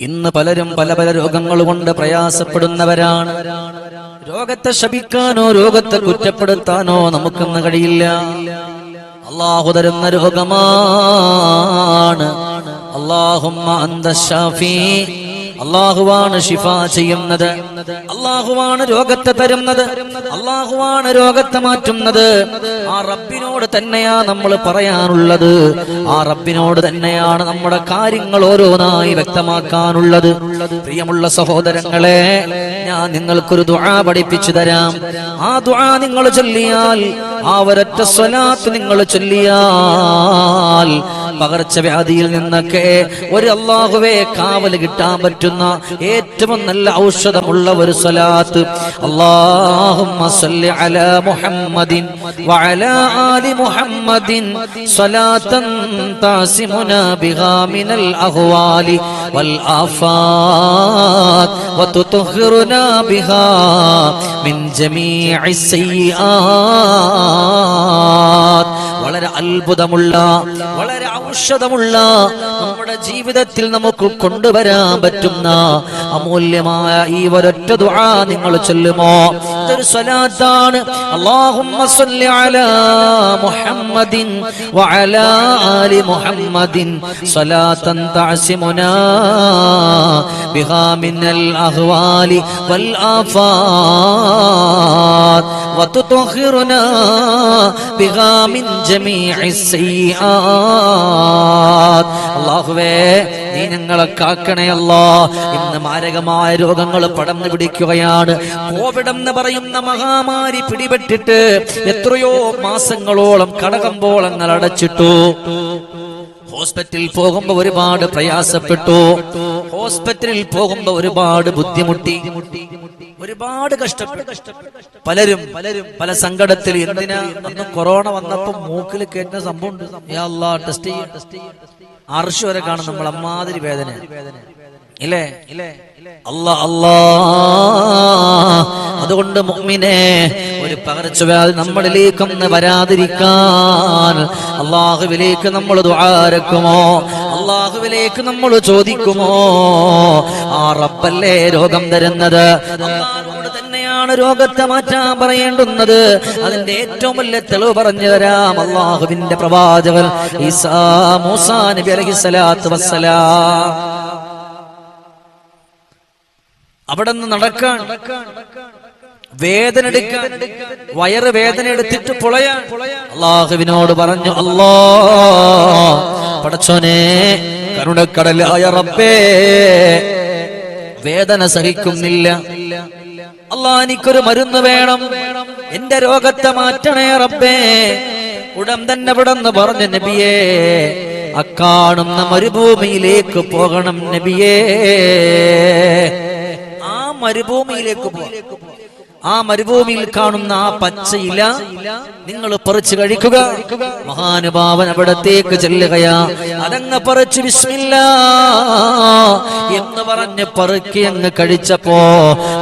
ഇന്ന് പലരും പല പല രോഗങ്ങൾ കൊണ്ട് പ്രയാസപ്പെടുന്നവരാണ്. രോഗത്തെ ശപിക്കാനോ രോഗത്തെ കുറ്റപ്പെടുത്താനോ നമുക്കിന്ന് കഴിയില്ല. അള്ളാഹു തരുന്ന രോഗമാണ്. അള്ളാഹുമ്മ അന്ത ഷാഫി അള്ളാഹുവാണ് ഷിഫ ചെയ്യുന്നത്. അള്ളാഹുവാണ് രോഗത്തെ തരുന്നത്. അള്ളാഹുവാണ് രോഗത്തെ മാറ്റുന്നത്. ആ റബ്ബിനോട് തന്നെയാ നമ്മൾ പറയാനുള്ളത്. ആ റബ്ബിനോട് തന്നെയാണ് നമ്മുടെ കാര്യങ്ങൾ ഓരോന്നായി വ്യക്തമാക്കാനുള്ളത്. പ്രിയമുള്ള സഹോദരങ്ങളെ ഞാൻ നിങ്ങൾക്കൊരു ദുആ പഠിപ്പിച്ചു തരാം. ആ ദുആ നിങ്ങൾ ചൊല്ലിയാൽ ആ ഒരൊറ്റ സ്വലാത്ത് നിങ്ങൾ ചൊല്ലിയാൽ പകർച്ചവ്യാധിയിൽ നിന്നൊക്കെ ഒരു അള്ളാഹുവെ കാവൽ കിട്ടാൻ പറ്റുന്ന ഏറ്റവും നല്ല ഔഷധമുള്ള ഒരു സ്വലാത്ത്. അള്ളാഹുമ്മ സല്ലി അലാ മുഹമ്മദിൻ വഅലാ ആലി മുഹമ്മദിൻ സ്വലാത്തൻ താസിമുന ബിഹാ മിനൽ അഹ്വാലി വൽ ബിഹാ മിൻ ജമീഇ വളരെ അത്ഭുതമുള്ള വളരെ ഔഷധമുള്ള നമ്മുടെ ജീവിതത്തിൽ നമുക്ക് കൊണ്ടുവരാൻ പറ്റുന്ന അമൂല്യമായ ഈ ഒരൊറ്റ ദുആ നിങ്ങൾ ചൊല്ലുമോ? ഇതൊരു സ്വലാത്താണ്. അല്ലാഹുമ്മ സ്വല്ലി അലാ മുഹമ്മദിൻ വഅലാ ആലി മുഹമ്മദിൻ സ്വലാത്തൻ തഅസിമുനാ ബിഹാ മിനൽ അഹ്വാലി വൽ ആഫാത്ത് وتطهرنا بها من جميع السيئات അള്ളാഹുവേ നീ ഞങ്ങളെ കാക്കണേ അല്ലാ ഇന്ന് മാരകമായ രോഗങ്ങൾ പടർന്നു പിടിക്കുകയാണ് കോവിഡ് എന്ന് പറയുന്ന മഹാമാരി പിടിപെട്ടിട്ട് എത്രയോ മാസങ്ങളോളം കടകമ്പോളങ്ങൾ അടച്ചിട്ടു ഹോസ്പിറ്റലിൽ പോകുമ്പോ ഒരുപാട് പ്രയാസപ്പെട്ടു. ഹോസ്പിറ്റലിൽ പോകുമ്പോ ഒരുപാട് ബുദ്ധിമുട്ടി. ഒരുപാട് കഷ്ടപ്പെട്ടു. പലരും പലരും പല സങ്കടത്തിൽ എന്തിനാ? കൊറോണ വന്നപ്പോ മൂക്കിൽ കേട്ട സംഭവം ടെസ്റ്റ് ചെയ്യാം. അർഷ് വരെ കാണും നമ്മൾ അമ്മാതിരി വേദന ഇല്ലേ ഇല്ലേ? അല്ലാ അല്ലാ. അതുകൊണ്ട് മുഅ്മിനെ ഒരു പകർച്ചവ്യാധി നമ്മളിലേക്കൊന്ന് വരാതിരിക്കാൻ അള്ളാഹുവിലേക്ക് നമ്മൾ ദ്വാരക്കുമോ അള്ളാഹുവിലേക്ക് നമ്മൾ ചോദിക്കുമോ? ആ റബ്ബല്ലേ രോഗം തരുന്നത്. അള്ളാഹുവോട് രോഗത്തെ മാറ്റാൻ പറയേണ്ടുന്നത്. അതിന്റെ ഏറ്റവും വലിയ തെളിവ് പറഞ്ഞു തരാം. അള്ളാഹുവിന്റെ പ്രവാചകൻ ഈസാ മൂസാ നബി വസ്സലാം. അവിടെ നിന്ന് നടക്കാൻ വേദന എടുക്കാൻ വയറ് വേദന എടുത്തിട്ട് പുളയാൻ അള്ളാഹുവിനോട് പറഞ്ഞു അല്ലാ പടച്ചോനെ കരുണക്കടലായ റബ്ബേ വേദന സഹിക്കുന്നില്ല. അല്ലാ എനിക്കൊരു മരുന്ന് വേണം. എന്റെ രോഗത്തെ മാറ്റണേ റബ്ബേ. ഉടൻ തന്നെ വിടന്ന് പറഞ്ഞു നബിയേ അക്കാണുന്ന മരുഭൂമിയിലേക്ക് പോകണം നബിയേ. മരുഭൂമിയിലേക്ക് പോകാം ആ മരുഭൂമിയിൽ കാണുന്ന ആ പച്ചയില നിങ്ങൾ പറിച്ചു കഴിക്കുക. മഹാനുഭാവൻ അവിടത്തേക്ക് ചെല്ലുകയാ. അതങ്ങ് പറിച്ചു വിസ്മില്ല എന്ന് പറഞ്ഞ് പറുക്കി അങ്ങ് കഴിച്ചപ്പോ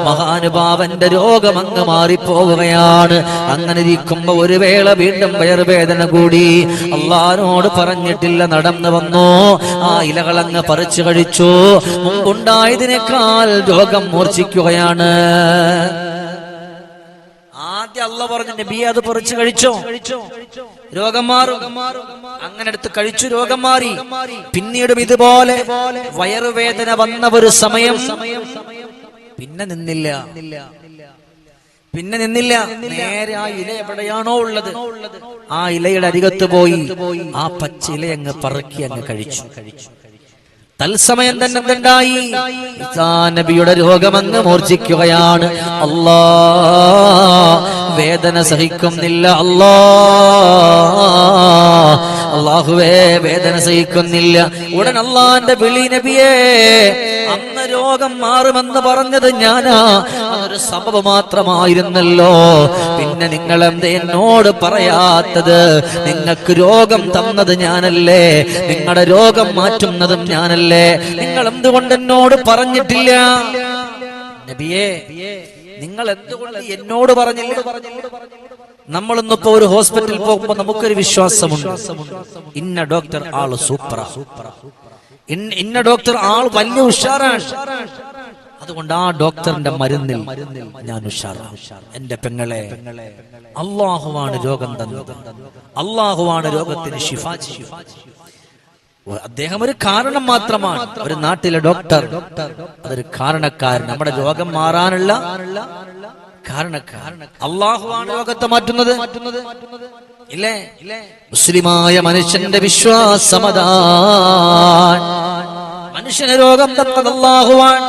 മഹാനുഭാവന്റെ രോഗം അങ്ങ് മാറിപ്പോവുകയാണ് അങ്ങനെ ഇരിക്കുമ്പോ ഒരു വേള വീണ്ടും വയറുവേദന കൂടി. അള്ളഹാനോട് പറഞ്ഞിട്ടില്ല നടന്നു വന്നു. ആ ഇലകൾ അങ്ങ് പറിച്ചു കഴിച്ചു. മുമ്പുണ്ടായതിനേക്കാൾ രോഗം മൂർച്ഛിക്കുകയാണ്. അല്ല പറഞ്ഞു നബി അത് പറിച്ചു കഴിച്ചോ? രോഗം മാറും. അങ്ങനെ എടുത്ത് കഴിച്ചു രോഗം മാറി. പിന്നീടും ഇതുപോലെ വയറുവേദന വന്ന ഒരു സമയം. പിന്നെ നിന്നില്ല. പിന്നെ നിന്നില്ല. നേരെ ആ ഇല എവിടെയാണോ ഉള്ളത്. ആ ഇലയുടെ അരികത്ത് പോയി. ആ പച്ച ഇല അങ്ങ് പറക്കി അങ്ങ് കഴിച്ചു കഴിച്ചു. തത്സമയം തന്നെ എന്തുണ്ടായി നബിയുടെ രോഗമെന്ന് മൂർച്ഛിക്കുകയാണ്. അല്ലാ വേദന സഹിക്കുന്നില്ല. അല്ലാ അള്ളാഹുവേ വേദന സഹിക്കുന്നില്ല. ഉടൻ അള്ളാന്റെ വിളി നബിയേ അന്ന് രോഗം മാറുമെന്ന് പറഞ്ഞത് ഞാനാ. അതൊരു സംഭവം മാത്രമായിരുന്നല്ലോ. പിന്നെ നിങ്ങൾ എന്ത് എന്നോട് പറയാത്തത്? നിങ്ങൾക്ക് രോഗം തന്നത് ഞാനല്ലേ? നിങ്ങളുടെ രോഗം മാറ്റുന്നതും ഞാനല്ലേ? നിങ്ങൾ എന്തുകൊണ്ട് എന്നോട് പറഞ്ഞിട്ടില്ല? നബിയേ നിങ്ങൾ എന്തുകൊണ്ട് എന്നോട് പറഞ്ഞില്ല? നമ്മളിന്നിപ്പോ ഒരു ഹോസ്പിറ്റലിൽ പോകുമ്പോ നമുക്കൊരു വിശ്വാസമുണ്ട്. ഇന്ന ഡോക്ടർ ആൾ സൂപ്പർ ഇന്ന- ഡോക്ടർ ആൾ വലിയ ഉഷാറാണ്. അതുകൊണ്ട് ആ ഡോക്ടറിന്റെ മരുന്നിൽ ഞാൻ ഉഷാറാണ് എന്റെ പെങ്ങളെ അള്ളാഹുവാണ് രോഗം തന്നത്. അള്ളാഹുവാണ് രോഗത്തിന്. അദ്ദേഹം ഒരു കാരണം മാത്രമാണ്. ഒരു നാട്ടിലെ ഡോക്ടർ അതൊരു കാരണക്കാരൻ. നമ്മുടെ രോഗം മാറാനുള്ള കാരണക്കാരൻ അള്ളാഹുവാണ് രോഗത്തെ മാറ്റുന്നത്. ഇല്ലേ? മുസ്ലിമായ മനുഷ്യന്റെ വിശ്വാസമതാ മനുഷ്യന് രോഗം തന്നത് അള്ളാഹുവാൻ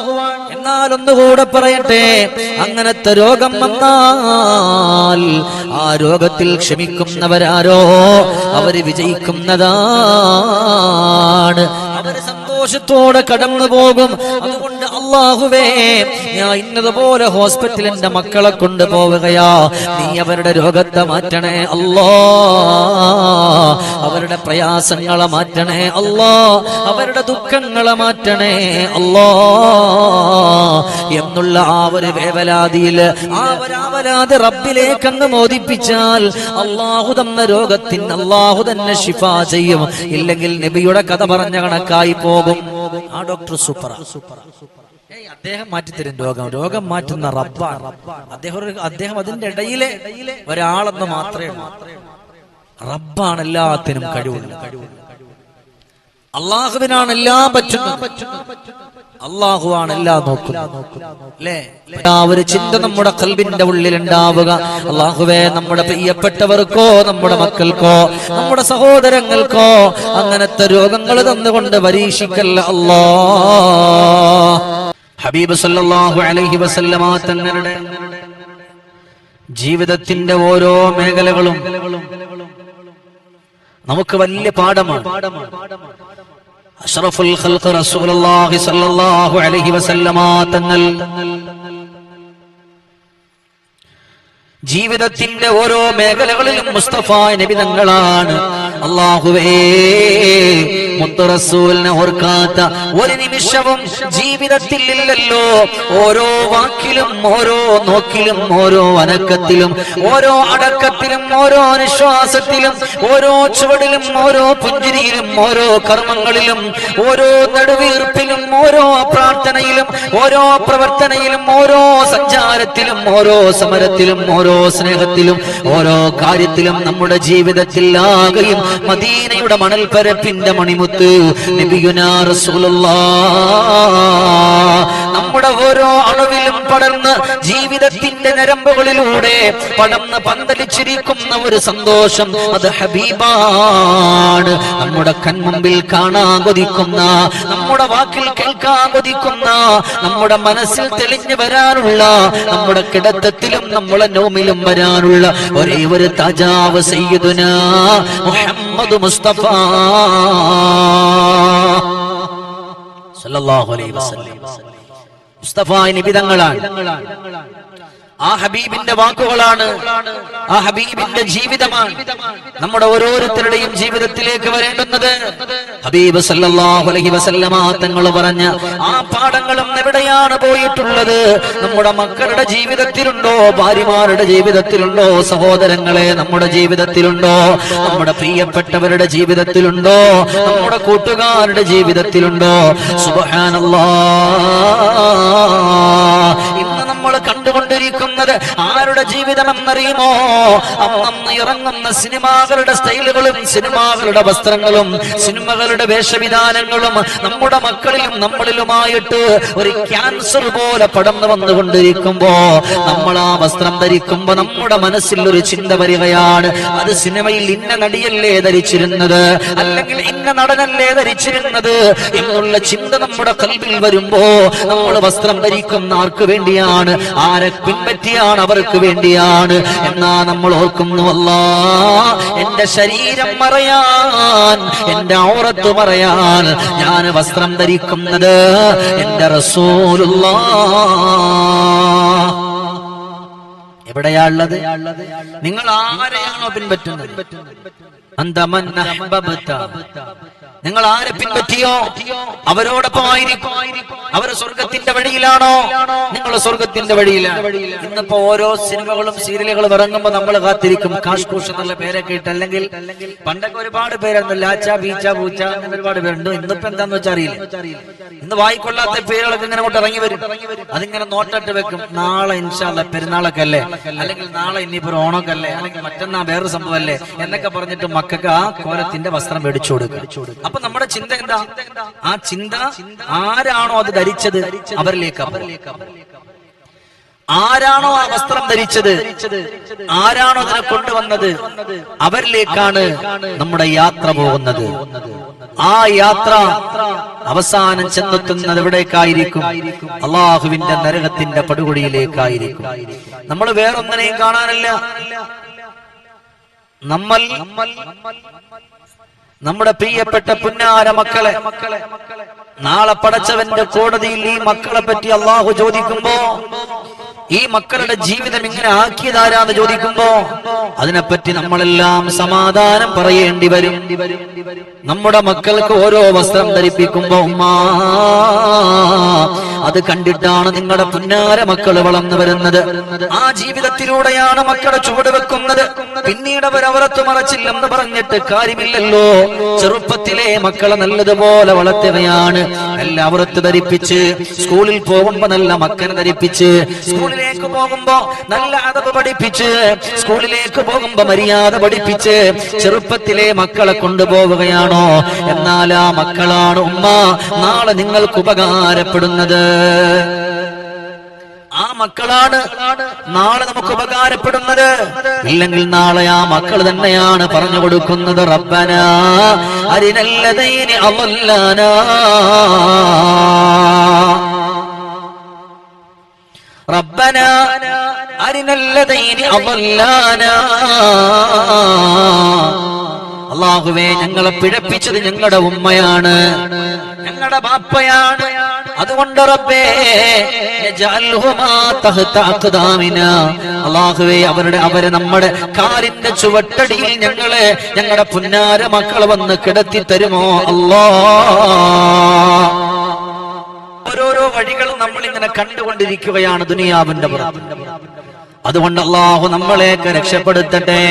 എന്നാൽ ഒന്നുകൂടെ പറയട്ടെ അങ്ങനത്തെ രോഗം വന്നാൽ ആ രോഗത്തിൽ ക്ഷമിക്കുന്നവരാരോ? അവർ വിജയിക്കുന്നതാണ്. അവർ സന്തോഷത്തോടെ കടന്നു പോകും. അതുകൊണ്ട് അള്ളാഹുവേ ഞാൻ ഇന്നതുപോലെ ഹോസ്പിറ്റലിൽ എന്റെ മക്കളെ കൊണ്ടുപോവുകയാ. നീ അവരുടെ രോഗത്തെ മാറ്റണേ അല്ലോ. അവരുടെ പ്രയാസങ്ങളെ മാറ്റണേ അല്ലോ. അവരുടെ ദുഃഖങ്ങളെ മാറ്റണേ അല്ലോ. എന്നുള്ള ആ ഒരു വേവലാതിയിൽ ആ റബ്ബിലേക്ക് അങ്ങ് മോദിപ്പിച്ചാൽ അള്ളാഹു തന്ന രോഗത്തിന് അള്ളാഹു തന്നെ ശിഫ ചെയ്യും. ഇല്ലെങ്കിൽ നബിയുടെ കഥ പറഞ്ഞ കണക്കായി പോകും. ആ ഡോക്ടർ സൂപ്പർ അദ്ദേഹം മാറ്റിത്തരും രോഗം. രോഗം മാറ്റുന്ന റബ്ബാണ്. അദ്ദേഹം അദ്ദേഹം അതിന്റെ ഇടയിലെ ഒരാളെന്ന് മാത്രമേ റബ്ബാണ് എല്ലാത്തിനും കഴിവുള്ളത്. അള്ളാഹുവിനാണ് എല്ലാം പറ്റുന്നത്. അള്ളാഹുവാണ് എല്ലാം നോക്കുന്നത് ആ ഒരു ചിന്ത നമ്മുടെ കൽബിന്റെ ഉള്ളിൽ ഉണ്ടാവുക അള്ളാഹുവേ നമ്മുടെ പ്രിയപ്പെട്ടവർക്കോ നമ്മുടെ മക്കൾക്കോ നമ്മുടെ സഹോദരങ്ങൾക്കോ അങ്ങനത്തെ രോഗങ്ങൾ തന്നുകൊണ്ട് പരീക്ഷിക്കല്ല അല്ലോ. ഹബീബ് സല്ലല്ലാഹു അലൈഹി വസല്ലമ തങ്ങളുടെ ജീവിതത്തിന്റെ ഓരോ മേഖലകളും നമുക്ക് വലിയ പാഠമാണ്. അഷ്റഫുൽ ഖൽഖ് റസൂലുള്ളാഹി സ്വല്ലല്ലാഹു അലൈഹി വസല്ലമ തങ്ങൾ ജീവിതത്തിന്റെ ഓരോ മേഖലകളിലും മുസ്തഫ നബി തങ്ങളാണ്. അള്ളാഹുവേ മുത്തറസൂലിനെ ഓർക്കാത്ത ഒരു നിമിഷവും ജീവിതത്തിൽ ഇല്ലല്ലോ ഓരോ വാക്കിലും ഓരോ നോക്കിലും ഓരോ അനക്കത്തിലും ഓരോ അടക്കത്തിലും ഓരോ അനുശ്വാസത്തിലും ഓരോ ചുവടിലും ഓരോ പുഞ്ചിരിയിലും ഓരോ കർമ്മങ്ങളിലും ഓരോ നടുവീർപ്പിലും ഓരോ പ്രാർത്ഥനയിലും ഓരോ പ്രവർത്തനയിലും ഓരോ സഞ്ചാരത്തിലും ഓരോ സമരത്തിലും ഓരോ സ്നേഹത്തിലും ഓരോ കാര്യത്തിലും നമ്മുടെ ജീവിതത്തിൽ ആകെയും മദീനയുടെ മണൽപ്പരപ്പിന്റെ മണിമുത്ത് നബിയുനാ റസൂലുള്ളാ നമ്മുടെ ഓരോ അളവിലും പടർന്ന് ജീവിതത്തിന്റെ നരമ്പുകളിലൂടെ പടർന്ന് പന്തലിച്ചിരിക്കുന്ന ഒരു സന്തോഷം അത് ഹബീബാണ്. നമ്മുടെ കൺമുമ്പിൽ കാണാൻ കൊതിക്കുന്ന നമ്മുടെ വാക്കിൽ കേൾക്കാൻ കൊതിക്കുന്ന നമ്മുടെ മനസ്സിൽ തെളിഞ്ഞു വരാനുള്ള നമ്മുടെ കിടത്തത്തിലും നമ്മളെ നോമിലും വരാനുള്ള ഒരേ ഒരു താജാവ് സയ്യിദുന മുഹമ്മദ് മുസ്തഫ. അലൈഹി വസല്ലം. മുസ്തഫ നിബിതങ്ങളാണ്. ആ ഹബീബിന്റെ വാക്കുകളാണ് ആ ഹബീബിന്റെ ജീവിതമാണ് നമ്മുടെ ഓരോരുത്തരുടെയും ജീവിതത്തിലേക്ക് വരേണ്ടുന്നത്. ഹബീബ് സല്ലല്ലാഹു അലൈഹി വസല്ലമ തങ്ങൾ പറഞ്ഞ ആ പാഠങ്ങളും എവിടെയാണ് പോയിട്ടുള്ളത്? നമ്മുടെ മക്കളുടെ ജീവിതത്തിലുണ്ടോ? ഭാര്യമാരുടെ ജീവിതത്തിലുണ്ടോ? സഹോദരങ്ങളെ നമ്മുടെ ജീവിതത്തിലുണ്ടോ? നമ്മുടെ പ്രിയപ്പെട്ടവരുടെ ജീവിതത്തിലുണ്ടോ? നമ്മുടെ കൂട്ടുകാരുടെ ജീവിതത്തിലുണ്ടോ? സുബ്ഹാനല്ലാഹ് നമ്മൾ കണ്ടുകൊണ്ടിരിക്കുന്നത് ആരുടെ ജീവിതം എന്നറിയുമോ അന്നന്ന് ഇറങ്ങുന്ന സിനിമാകളുടെ സ്റ്റൈലുകളും സിനിമകളുടെ വസ്ത്രങ്ങളും സിനിമകളുടെ വേഷവിധാനങ്ങളും നമ്മുടെ മക്കളിലും നമ്മളിലുമായിട്ട് ഒരു ക്യാൻസർ പോലെ പടർന്നു വന്നുകൊണ്ടിരിക്കുമ്പോ നമ്മൾ ആ വസ്ത്രം ധരിക്കുമ്പോ നമ്മുടെ മനസ്സിൽ ഒരു ചിന്ത വരികയാണ്. അത് സിനിമയിൽ ഇന്ന നടിയല്ലേ ധരിച്ചിരുന്നത്? അല്ലെങ്കിൽ ഇന്ന നടനല്ലേ ധരിച്ചിരുന്നത്? എന്നുള്ള ചിന്ത നമ്മുടെ കൽവിൽ വരുമ്പോ നമ്മൾ വസ്ത്രം ധരിക്കുന്ന ആർക്ക് വേണ്ടിയാണ്? ആരെ പിൻപറ്റിയാണ് അവർക്ക് വേണ്ടിയാണ്. എന്നാ നമ്മൾ ഓർക്കുന്നു അല്ല എന്റെ ശരീരം മറയാൻ എന്റെ ഔറത്ത് പറയാൻ ഞാൻ വസ്ത്രം ധരിക്കുന്നത് എന്റെ റസൂലുള്ള. എവിടെയാ ഉള്ളത് നിങ്ങൾ ആരെയാണോ പിൻപറ്റുന്നത്. നിങ്ങൾ ആരെ പിൻപറ്റിയോ? അവരോടൊപ്പം ആയിരിക്കും. അവർ സ്വർഗത്തിന്റെ വഴിയിലാണോ? നിങ്ങൾ സ്വർഗത്തിന്റെ വഴിയിലാണ്. ഇന്നിപ്പോ ഓരോ സിനിമകളും സീരിയലുകളും ഇറങ്ങുമ്പോ നമ്മൾ കാത്തിരിക്കും. കാഷ്കൂഷ് എന്നുള്ള പേരൊക്കെ ഇട്ട് അല്ലെങ്കിൽ പണ്ടൊക്കെ ഒരുപാട് പേരുണ്ട്. ലാച്ച ബീച്ച പൂച്ച ഒരുപാട് പേരുണ്ട്. ഇന്നിപ്പോ എന്താന്ന് വെച്ചാൽ അറിയില്ല. ഇന്ന് വായിക്കൊള്ളാത്ത പേരുകളൊക്കെ ഇങ്ങനെ ഇറങ്ങി വരും. അതിങ്ങനെ നോട്ടിട്ട് വെക്കും. നാളെ ഇൻഷാല്ല പെരുന്നാളൊക്കെ അല്ലേ? അല്ലെങ്കിൽ നാളെ ഇനിയിപ്പോ ഒരു ഓണമൊക്കെ അല്ലേ അല്ലെങ്കിൽ മറ്റന്നാ വേറൊരു സംഭവം അല്ലേ എന്നൊക്കെ പറഞ്ഞിട്ട് മക്കൾക്ക് ആ കോലത്തിന്റെ വസ്ത്രം മേടിച്ചു കൊടുക്കുക. അപ്പൊ നമ്മുടെ ചിന്ത എന്താ? ആ ചിന്ത ആരാണോ അത് ധരിച്ചത് അവരിലേക്ക് അവരിലേക്ക് അവരിലേക്ക് ആരാണോ ആ വസ്ത്രം ധരിച്ചത്? ആരാണോ അതിനെ കൊണ്ടുവന്നത്? അവരിലേക്കാണ് നമ്മുടെ യാത്ര പോകുന്നത്. ആ യാത്ര അവസാനം ചെന്നെത്തുന്നത് എവിടേക്കായിരിക്കും? അള്ളാഹുവിന്റെ നരകത്തിന്റെ പടുകുടിയിലേക്കായിരിക്കും നമ്മൾ വേറൊന്നിനെയും കാണാനല്ല. നമ്മൾ നമ്മുടെ പ്രിയപ്പെട്ട പുന്നാര മക്കളെ നാളെ പടച്ചവന്റെ കോടതിയിൽ ഈ മക്കളെ പറ്റി അള്ളാഹു ചോദിക്കുമ്പോ ഈ മക്കളുടെ ജീവിതം ഇങ്ങനെ ആക്കിയതാരാന്ന് ചോദിക്കുമ്പോ അതിനെപ്പറ്റി നമ്മളെല്ലാം സമാധാനം പറയേണ്ടി വരും. നമ്മുടെ മക്കൾക്ക് ഓരോ വസ്ത്രം ധരിപ്പിക്കുമ്പോ ഉമ്മാ അത് കണ്ടിട്ടാണ് നിങ്ങളുടെ പുന്നാര മക്കൾ വളർന്നു വരുന്നത്. ആ ജീവിതത്തിലൂടെയാണ് മക്കളെ ചുവട് വെക്കുന്നത്. പിന്നീട് അവർ അവരത്ത് മറച്ചില്ലെന്ന് പറഞ്ഞിട്ട് കാര്യമില്ലല്ലോ. ചെറുപ്പത്തിലെ മക്കളെ നല്ലതുപോലെ വളർത്തുകയാണ് നല്ല അവറത്ത് ധരിപ്പിച്ച് സ്കൂളിൽ പോകുമ്പോ നല്ല മക്കനെ ധരിപ്പിച്ച് സ്കൂളിലേക്ക് പോകുമ്പോ നല്ല അതവ് പഠിപ്പിച്ച് സ്കൂളിലേക്ക് പോകുമ്പോ മര്യാദ പഠിപ്പിച്ച് ചെറുപ്പത്തിലെ മക്കളെ കൊണ്ടുപോവുകയാണോ? എന്നാൽ ആ മക്കളാണ് ഉമ്മ. നാളെ നിങ്ങൾക്ക് ഉപകാരപ്പെടുന്നത്. മക്കളാണ്. നാളെ നമുക്ക് ഉപകാരപ്പെടുന്നത്. ഇല്ലെങ്കിൽ നാളെ ആ മക്കൾ തന്നെയാണ് പറഞ്ഞു കൊടുക്കുന്നത്. റബ്ബന അരിനല്ലതൈനി അവല്ലാന. റബ്ബന അരിനല്ലതൈനി അവല്ലാന. അള്ളാഹുവേ ഞങ്ങളെ പിഴപ്പിച്ചത് ഞങ്ങളുടെ ഉമ്മയാണ്. ഞങ്ങളുടെ ബാപ്പയാണ്. അതുകൊണ്ട് റബ്ബേ. അള്ളാഹുവേ അവരുടെ അവരെ നമ്മുടെ കാലിന്റെ ചുവട്ടടിയിൽ ഞങ്ങളെ ഞങ്ങളുടെ പുന്നാര മക്കളെ വന്ന് കിടത്തി തരുമോ? അല്ലാ. ഓരോരോ വഴികളും നമ്മൾ ഇങ്ങനെ കണ്ടുകൊണ്ടിരിക്കുകയാണ് ദുനിയാവിന്റെ പുറത്ത്. അതുകൊണ്ട് അള്ളാഹു നമ്മളെയൊക്കെ രക്ഷപ്പെടുത്തട്ടെ.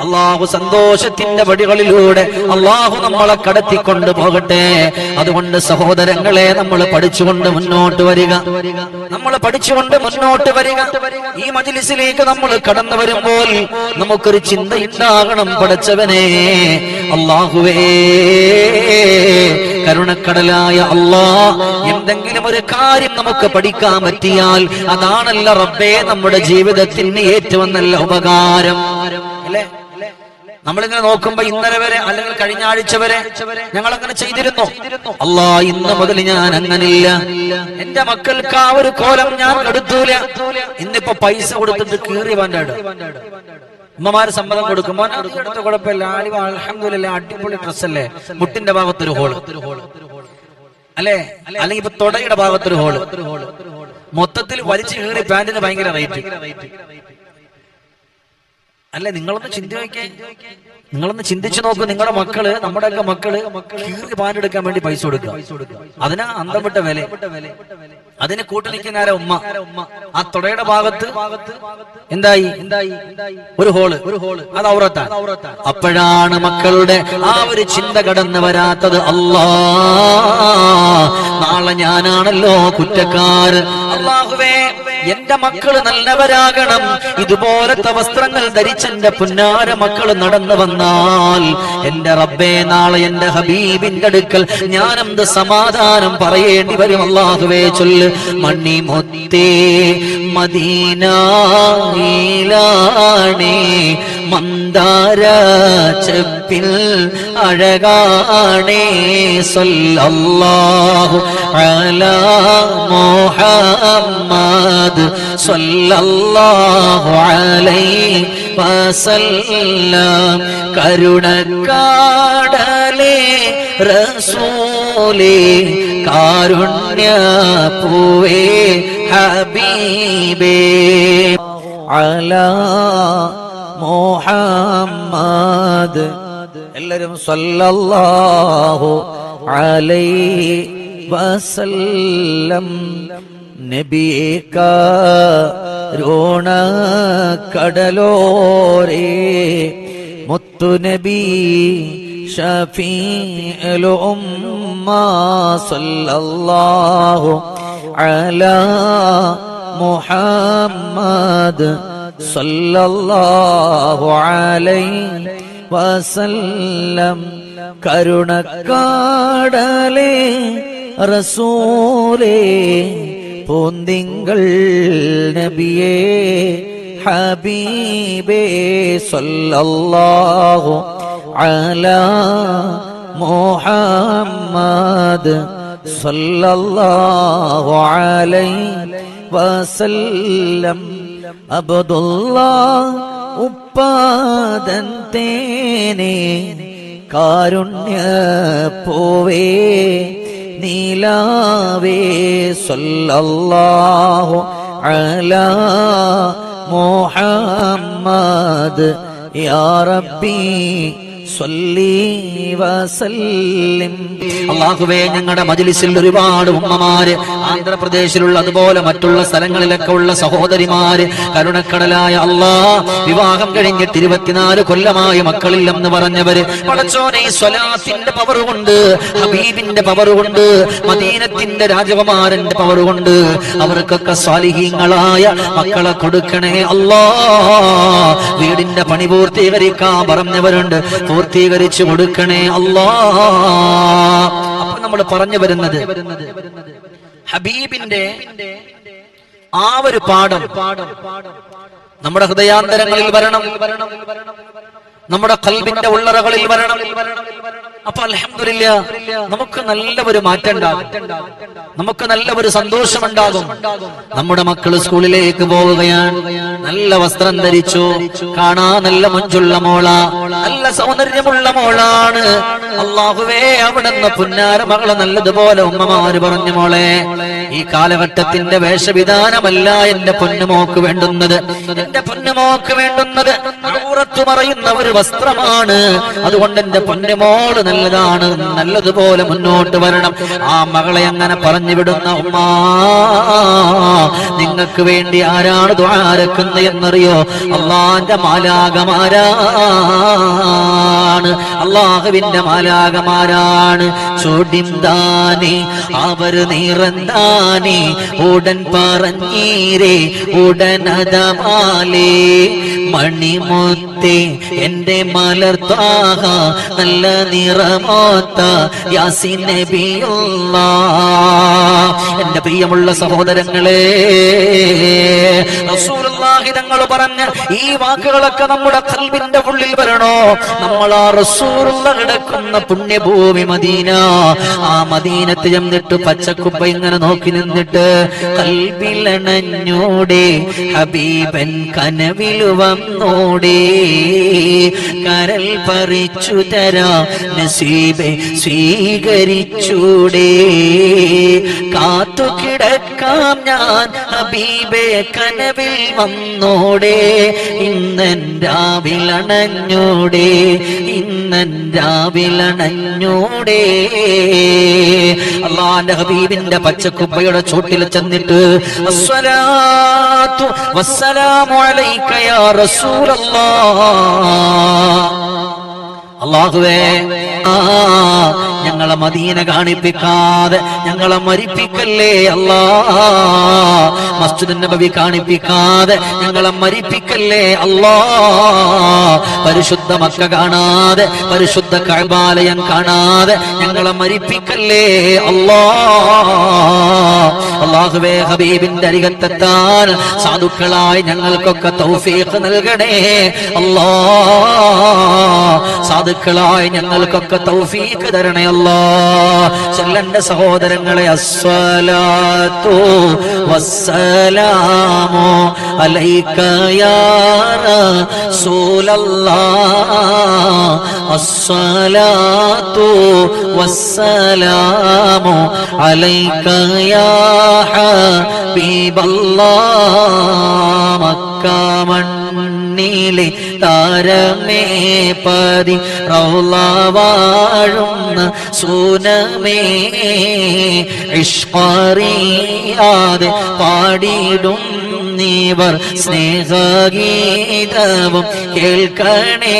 അള്ളാഹു സന്തോഷത്തിന്റെ വഴികളിലൂടെ അള്ളാഹു നമ്മളെ കടത്തിക്കൊണ്ട് പോകട്ടെ. അതുകൊണ്ട് സഹോദരങ്ങളെ നമ്മൾ പഠിച്ചുകൊണ്ട് മുന്നോട്ട് വരിക. നമ്മൾ പഠിച്ചുകൊണ്ട് മുന്നോട്ട് വരിക. ഈ മജിലിസിലേക്ക് നമ്മൾ കടന്നു വരുമ്പോൾ നമുക്കൊരു ചിന്ത ചിന്തയുണ്ടാകണം പഠിച്ചവനെ. അള്ളാഹുവേ കരുണക്കടലായ അള്ളാ എന്തെങ്കിലും ഒരു കാര്യം നമുക്ക് പഠിക്കാൻ പറ്റിയാൽ അതാണല്ല റബ്ബേ നമ്മുടെ ജീവിതത്തിന് ഏറ്റവും നല്ല ഉപകാരം. അല്ലേ? നമ്മളിങ്ങനെ നോക്കുമ്പോ ഇന്നലെ വരെ അല്ലെങ്കിൽ കഴിഞ്ഞ ആഴ്ച വരെ ഞങ്ങൾ അങ്ങനെ ചെയ്തിരുന്നു. അല്ലാ ഇന്ന് മുതൽ ഞാൻ അങ്ങനില്ല. എന്റെ മക്കൾക്ക് ആ ഒരു കോലം ഞാൻ എടുത്തൂല. ഇന്നിപ്പോ പൈസ കൊടുത്തിട്ട് കീറി വന്നാട് ഉമ്മമാര് സമ്മതം കൊടുക്കുമ്പോ അത് എടുത്ത കുഴപ്പമില്ല. ആലിവ അലഹമില്ല അടിപൊളി ഡ്രസ്സല്ലേ? മുട്ടിന്റെ ഭാഗത്തൊരു ഹോൾ. അല്ലേ? അല്ലെങ്കിൽ ഇപ്പൊ തുടയുടെ ഭാഗത്തൊരു ഹോൾ. മൊത്തത്തിൽ വലിച്ചു കീറി പാന്റിന് ഭയങ്കര റേറ്റ് അല്ലെ നിങ്ങളൊന്ന് ചിന്തി നോക്കിയേ. നിങ്ങളൊന്ന് ചിന്തിച്ചു നോക്കൂ നിങ്ങളുടെ മക്കൾ നമ്മുടെയൊക്കെ മക്കൾ കീറി പാനെടുക്കാൻ വേണ്ടി പൈസ കൊടുക്കുക. അതിനാ അന്തമിട്ട വില. അതിന് കൂട്ടു നിൽക്കുന്ന ആരാ ഉമ്മ. ആ തുടയുടെ ഭാഗത്ത് എന്തായി? എന്തായി ഒരു ഹോൾ. ഒരു ഹോൾ അത് ഔറത്താ അപ്പോഴാണ് മക്കളുടെ ആ ഒരു ചിന്ത കടന്നു വരാത്തത്. അല്ലാ നാളെ ഞാനാണല്ലോ കുറ്റക്കാര് അള്ളാഹുവേ എന്റെ മക്കൾ നല്ലവരാകണം. ഇതുപോലത്തെ വസ്ത്രങ്ങൾ ധരിച്ചെന്റെ പുന്നാര മക്കൾ നടന്നു വന്നാൽ എന്റെ റബ്ബേ നാളെ എന്റെ ഹബീബിന്റെ അടുക്കൽ ഞാൻ എന്ത് സമാധാനം പറയേണ്ടി വരും അള്ളാഹുവേ ചൊല്ല്. മണ്ണി മൊത്തേ മദീനാണേ മന്ദാര ചെപ്പിൽ അഴകാണേ. സല്ലല്ലാഹു അലാ മുഹമ്മദ് സല്ലല്ലാഹു അലൈഹി വസല്ലം. കരുണക്കാടലേ റസൂലേ കാരുണ്യ പൂവേ ഹബീബേ. അല മുഹമ്മദ്. എല്ലാവരും സല്ലല്ലാഹു അലൈഹി വസല്ലം. നബിയെ രോണ കടലോരേ മുത്തുനബി ഷഫീഉൽ ഉമ്മ സല്ലല്ലാഹു അലാ മുഹമ്മദ് സല്ലല്ലാഹു അലൈഹി വസല്ലം. കരുണക്കാടലേ റസൂലേ പൂന്തിങ്കൾ നബിയേ ഹബീബേ സല്ലല്ലാഹു അലാ മുഹമ്മദ് സല്ലല്ലാഹു അലൈഹി വസല്ലം അബ്ദുല്ലാ ഉപ്പാദൻ തേനേ കാരുണ്യ പോവേ നീലാവേ സല്ലല്ലാഹു അലാ മുഹമ്മദ് യാ റബ്ബി സ്വല്ലി വസല്ലിം അള്ളാഹുവേ ഞങ്ങളുടെ മജിലിസിൽ ഒരുപാട് ഉമ്മമാര് ആന്ധ്രാപ്രദേശിലുള്ള അതുപോലെ മറ്റുള്ള സ്ഥലങ്ങളിലൊക്കെ ഉള്ള സഹോദരിമാര് കരുണക്കടലായ അള്ളാ വിവാഹം കഴിഞ്ഞിട്ട് ഇരുപത്തിനാല് കൊല്ലമായി മക്കളില്ലെന്ന് പറഞ്ഞവര് പവർ കൊണ്ട് ഹബീബിന്റെ പവർ കൊണ്ട് മദീനത്തിന്റെ രാജകുമാരന്റെ പവർ കൊണ്ട് അവർക്കൊക്കെ സ്വാലിഹീങ്ങളായ മക്കളെ കൊടുക്കണേ അല്ലാ വീടിന്റെ പണി പൂർത്തീകരിക്കാൻ പറഞ്ഞവരുണ്ട്. പൂർത്തീകരിച്ചു കൊടുക്കണേ അല്ലാ. അപ്പൊ നമ്മൾ പറഞ്ഞു വരുന്നത് ഹബീബിന്റെ ആ ഒരു പാഠം നമ്മുടെ ഹൃദയാന്തരങ്ങളിൽ വരണം നമ്മുടെ കൽബിന്റെ ഉള്ളറകളിൽ വരണം അപ്പൊ അലഹമില്ല നമുക്ക് നല്ല ഒരു മാറ്റം ഉണ്ടാകും നമുക്ക് നല്ല ഒരു സന്തോഷമുണ്ടാകും. നമ്മുടെ മക്കൾ സ്കൂളിലേക്ക് പോവുകയാണ്. നല്ല വസ്ത്രം ധരിച്ചു. കാണാ നല്ല മഞ്ചുള്ള മോള. നല്ല സൗന്ദര്യമുള്ള മോളാണ്. അള്ളാഹുവേ അവിടുന്ന് പുന്നാര മകൾ നല്ലതുപോലെ ഉമ്മമാര് പറഞ്ഞു മോളെ ഈ കാലഘട്ടത്തിന്റെ വേഷവിധാനമല്ല എന്റെ പൊന്നുമോക്ക് വേണ്ടുന്നത്. എന്റെ പൊന്നുമോക്ക് വേണ്ടുന്നത്. മറയുന്ന ഒരു വസ്ത്രമാണ്. അതുകൊണ്ട് എന്റെ പൊന്നുമോൾ നല്ലതാണ് നല്ലതുപോലെ മുന്നോട്ട് വരണം. ആ മകളെ അങ്ങനെ പറഞ്ഞു വിടുന്ന ഉമ്മ നിങ്ങൾക്ക് വേണ്ടി ആരാണ് ദ്വാരക്കുന്നത് എന്നറിയോ? അള്ളാന്റെ മാലാകമാരാണ് അള്ളാഹുവിന്റെ മാലാകമാരാണ് ചോദ്യം അവർ നിറന്താനെ ഉടൻ പറഞ്ഞീരേ ഉടൻ അതമാലേ. മണിമുത്തേ എന്റെ മലർത്താഹ നല്ല നിറമോത്ത യാസിൻ എന്റെ പ്രിയമുള്ള സഹോദരങ്ങളെ തങ്ങൾ പറഞ്ഞ ഈ വാക്കുകളൊക്കെ നമ്മുടെ കൽവിന്റെ ഉള്ളിൽ വരണോ? നമ്മൾ ആ റസൂറുള്ള കിടക്കുന്ന പുണ്യഭൂമി മദീന ആ മദീനത്ത് ചെന്നിട്ട് പച്ചക്കുപ്പ ഇങ്ങനെ നോക്കി നിന്നിട്ട് കൽവിലണഞ്ഞോടെ ഹബീബൻ കനവിൽ വന്നോടെ കരൽ പറിച്ചു തരാ നസീബെ സ്വീകരിച്ചൂടേ. കാത്തു കിടക്കാം ഞാൻ ഹബീബെ കനവിൽ വന്നോടെ. ഇന്നൻ രാവിലണഞ്ഞോടെ ഇന്നൻ രാവിലണഞ്ഞോടെ അള്ളാന്റെ ഹബീബിന്റെ പച്ചക്കുപ്പയുടെ ചോട്ടിൽ ചെന്നിട്ട് വസ്സലാമു അലൈക യാ റസൂലല്ലാഹ് അള്ളാഹുവേ ആ ഞങ്ങളെ മദീന കാണിപ്പിക്കാതെ ഞങ്ങളെ മരിപ്പിക്കല്ലേ അല്ലാ? മസ്ജിദ് നബവി കാണിപ്പിക്കാതെ ഞങ്ങളെ മരിപ്പിക്കല്ലേ അല്ലാ? പരിശുദ്ധ മക്ക കാണാതെ പരിശുദ്ധ കഴബാലയം കാണാതെ ഞങ്ങളെ മരിപ്പിക്കല്ലേ അല്ലാ? അള്ളാഹുവേ ഹബീബിന്റെ അരികത്തെത്താൻ സാധുക്കളായി ഞങ്ങൾക്കൊക്കെ തൗഫീഖ് നൽകണേ. അല്ലാ സാധുക്കളായി ഞങ്ങൾക്കൊക്കെ തൗഫീക്ക് തരണേ അല്ലാ. ചെല്ലന്റെ സഹോദരങ്ങളെ അസ്സലാത്തു വസ്സലാമു അലൈക യാ റസൂലല്ലാഹ്. അസ്സലാത്തു വസ്സലാമു അലൈക യാ ഹബീബല്ലാഹ്. മക്ക മണ്ണിലെ താരമേ പതി റൗള വാഴുന്ന സൂനമേ. ഇഷ്കറിയാതെ പാടിയിടും നീവർ സ്നേഹഗീതവും കേൾക്കണേ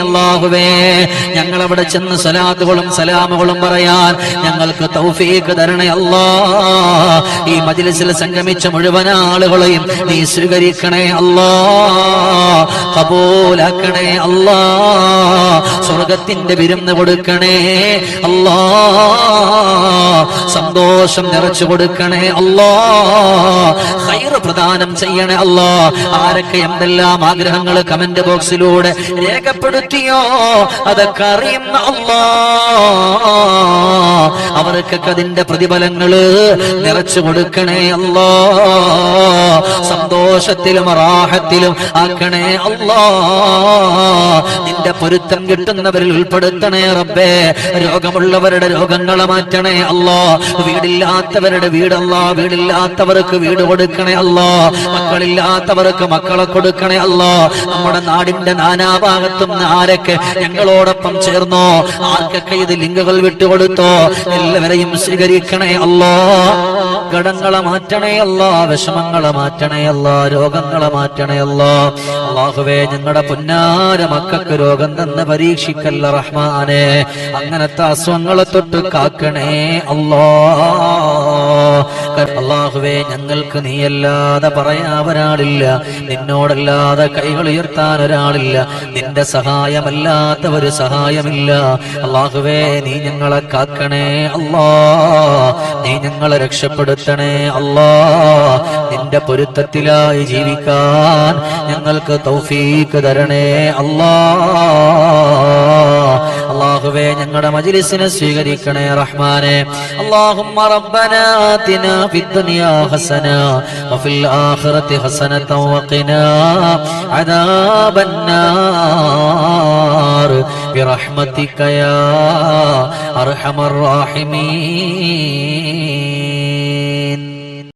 അള്ളാഹുവേ ഞങ്ങൾ അവിടെ ചെന്ന് സലാത്തുകളും സലാമുകളും പറയാൻ ഞങ്ങൾക്ക് തൗഫീഖ് തരണേ അല്ലാ. ഈ മജിലിസിൽ സംഗമിച്ച മുഴുവൻ ആളുകളെയും നീ സ്വീകരിക്കണേ അല്ലാ. കബൂലാക്കണേ അല്ലാ. സ്വർഗത്തിന്റെ വിരുന്ന് കൊടുക്കണേ അല്ലാ. സന്തോഷം നിറച്ചു കൊടുക്കണേ അല്ലാ. ഹൈറ് പ്രദാനം ചെയ്യണേ അല്ലാ. ആരൊക്കെ എന്തെല്ലാം ആഗ്രഹങ്ങൾ കമന്റ് ബോക്സിലൂടെ രേഖപ്പെടുത്തിയോ? അതൊക്കെ അറിയുന്ന അല്ലാ. അവർക്കൊക്കെ അതിന്റെ പ്രതിഫലങ്ങൾ നിറച്ചു കൊടുക്കണേ അല്ലാ. സന്തോഷത്തിലും റാഹത്തിലും ആക്കണേ അല്ലാ. നിന്റെ പൊരുത്തം കിട്ടുന്നവരിൽ ഉൾപ്പെടുത്തണേ റബ്ബേ. രോഗമുള്ളവരുടെ രോഗങ്ങളെ മാറ്റണേ അല്ലാ വീടില്ലാത്തവരുടെ വീടല്ല. വീടില്ലാത്തവർക്ക് വീട് കൊടുക്കണേ അല്ലാ മക്കളില്ലാത്തവർക്ക് മക്കളെ കൊടുക്കണേ അല്ലാ നമ്മുടെ നാടിന്റെ നാനാഭാഗത്തും ആരൊക്കെ ഞങ്ങളോടൊപ്പം ചേർന്നോ? ആർക്കൊക്കെ ഇത് ലിങ്കുകൾ വിട്ടുകൊടുത്തോ എല്ലാവരെയും സ്വീകരിക്കണേ അല്ലോ ഘടങ്ങളെ മാറ്റണേ അല്ലോ വിഷമങ്ങളെ മാറ്റണേ അല്ലോ രോഗങ്ങളെ മാറ്റണേ അല്ലോ അള്ളാഹുവേ ഞങ്ങളുടെ പൊന്നാര മക്കൾക്ക് രോഗം തന്ന് പരീക്ഷിക്കല്ല റഹ്മാനെ. അങ്ങനത്തെ അസുഖങ്ങളെ തൊട്ട് കാക്കണേ അല്ലാ. അള്ളാഹുവേ ഞങ്ങൾക്ക് നീയല്ലാതെ പറയാൻ ഒരാളില്ല നിന്നോടല്ലാതെ കൈകൾ ഉയർത്താൻ ഒരാളില്ല. നിന്റെ സഹായമല്ലാത്ത ഒരു സഹായമില്ല. അള്ളാഹുവേ നീ ഞങ്ങളെ കാക്കണേ അല്ലാ. നീ ഞങ്ങളെ രക്ഷപ്പെടുത്തണേ അല്ലാ. നിന്റെ പൊരുത്തത്തിലായി ജീവിക്കാൻ ഞങ്ങൾക്ക് തൗഫീക്ക് തരണേ അല്ലാ. അള്ളാഹുവേ ഞങ്ങളുടെ മജ്ലിസിനെ സ്വീകരിക്കണേ റഹ്മാനെ اللهم ربنا آتنا في الدنيا حسنة وفي الآخرة حسنة وقنا عذاب النار برحمتك يا أرحم الراحمين